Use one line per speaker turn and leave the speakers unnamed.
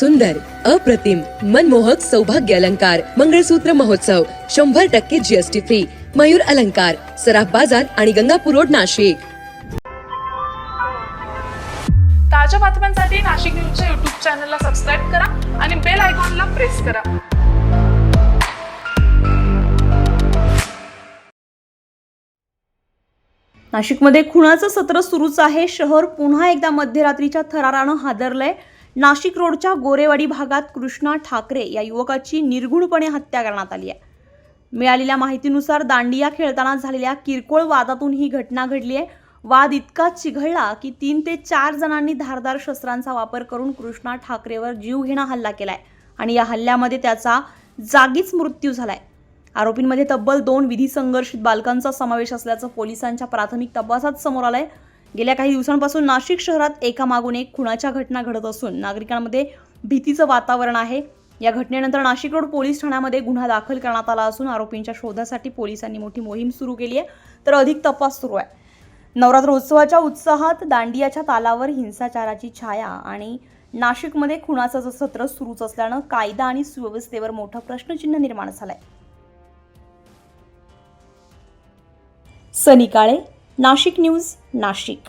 सुंदर अप्रतिम मनमोहक सौभाग्य अलंकार मंगळसूत्र महोत्सव शंभर टक्के जीएसटी फ्री मयूर अलंकार सराफ बाजार आणि गंगापूर रोड नाशिक.
ताज्या बातम्यांसाठी नाशिक न्यूजच्या युट्यूब चॅनलला सबस्क्राईब करा आणि बेल आयकॉनला प्रेस करा.
नाशिकमध्ये खुणाचं सत्र सुरूच आहे. शहर पुन्हा एकदा मध्यरात्रीच्या थरारानं हादरलंय. नाशिक रोडच्या गोरेवाडी भागात कृष्णा ठाकरे या युवकाची निर्घुणपणे हत्या करण्यात आली आहे. मिळालेल्या माहितीनुसार दांडिया खेळताना झालेल्या किरकोळ वादातून ही घटना घडली आहे. वाद इतका चिघळला की तीन ते चार जणांनी धारदार शस्त्रांचा वापर करून कृष्णा ठाकरेवर जीवघेणा हल्ला केलाय आणि या हल्ल्यामध्ये त्याचा जागीच मृत्यू झालाय. आरोपींमध्ये तब्बल दोन विधी संघर्षित बालकांचा समावेश असल्याचं पोलिसांच्या प्राथमिक तपासात समोर आलंय. गेल्या काही दिवसांपासून नाशिक शहरात एकामागून एक खुणाच्या घटना घडत असून नागरिकांमध्ये भीतीचं वातावरण आहे. या घटनेनंतर नाशिक रोड पोलीस ठाण्यामध्ये गुन्हा दाखल करण्यात आला असून आरोपींच्या शोधासाठी पोलिसांनी मोठी मोहीम सुरू केली आहे. तर अधिक तपास सुरू आहे. नवरात्रोत्सवाच्या उत्साहात दांडियाच्या तालावर हिंसाचाराची छाया आणि नाशिकमध्ये खुणाचं सत्र सुरूच असल्यानं कायदा आणि सुव्यवस्थेवर मोठं प्रश्नचिन्ह निर्माण झालंय. सनी काळे नाशिक न्यूज नाशिक.